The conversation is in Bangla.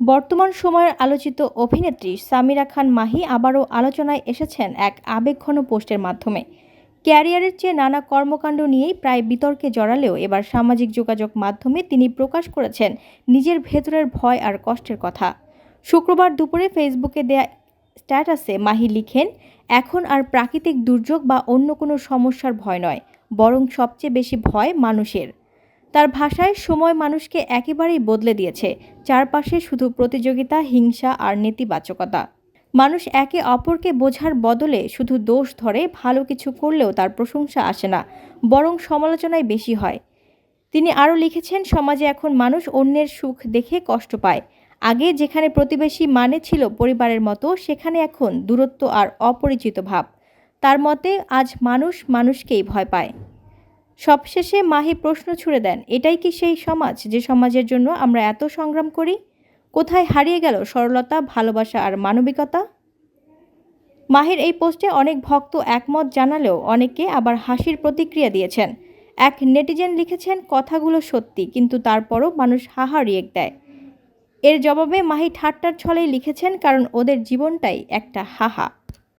বর্তমান সময়ের আলোচিত অভিনেত্রী সামিরা খান মাহি আবারও আলোচনায় এসেছেন এক আবেগঘন পোস্টের মাধ্যমে। ক্যারিয়ারের চেয়ে নানা কর্মকাণ্ড নিয়েই প্রায় বিতর্কে জড়ালেও এবার সামাজিক যোগাযোগ মাধ্যমে তিনি প্রকাশ করেছেন নিজের ভেতরের ভয় আর কষ্টের কথা। শুক্রবার দুপুরে ফেসবুকে দেয়া স্ট্যাটাসে মাহি লিখেন, এখন আর প্রাকৃতিক দুর্যোগ বা অন্য কোনো সমস্যার ভয় নয়, বরং সবচেয়ে বেশি ভয় মানুষের। তার ভাষায় সময় মানুষকে একেবারেই বদলে দিয়েছে। চারপাশে শুধু প্রতিযোগিতা, হিংসা আর নেতিবাচকতা। মানুষ একে অপরকে বোঝার বদলে শুধু দোষ ধরে, ভালো কিছু করলেও তার প্রশংসা আসে না, বরং সমালোচনাই বেশি হয়। তিনি আরও লিখেছেন, সমাজে এখন মানুষ অন্যের সুখ দেখে কষ্ট পায়। আগে যেখানে প্রতিবেশী মানে ছিল পরিবারের মতো, সেখানে এখন দূরত্ব আর অপরিচিত ভাব। তার মতে, আজ মানুষ মানুষকেই ভয় পায়। সবশেষে মাহি প্রশ্ন ছুড়ে দেন, এটাই কি সেই সমাজ যে সমাজের জন্য আমরা এত সংগ্রাম করি? কোথায় হারিয়ে গেল সরলতা, ভালোবাসা আর মানবিকতা? মাহির এই পোস্টে অনেক ভক্ত একমত জানালেও অনেকে আবার হাসির প্রতিক্রিয়া দিয়েছেন। এক নেটিজেন লিখেছেন, কথাগুলো সত্যি, কিন্তু তারপরও মানুষ হাহা রিয়েক্ট দেয়। এর জবাবে মাহি ঠাট্টার ছলেই লিখেছেন, কারণ ওদের জীবনটাই একটা হাহা।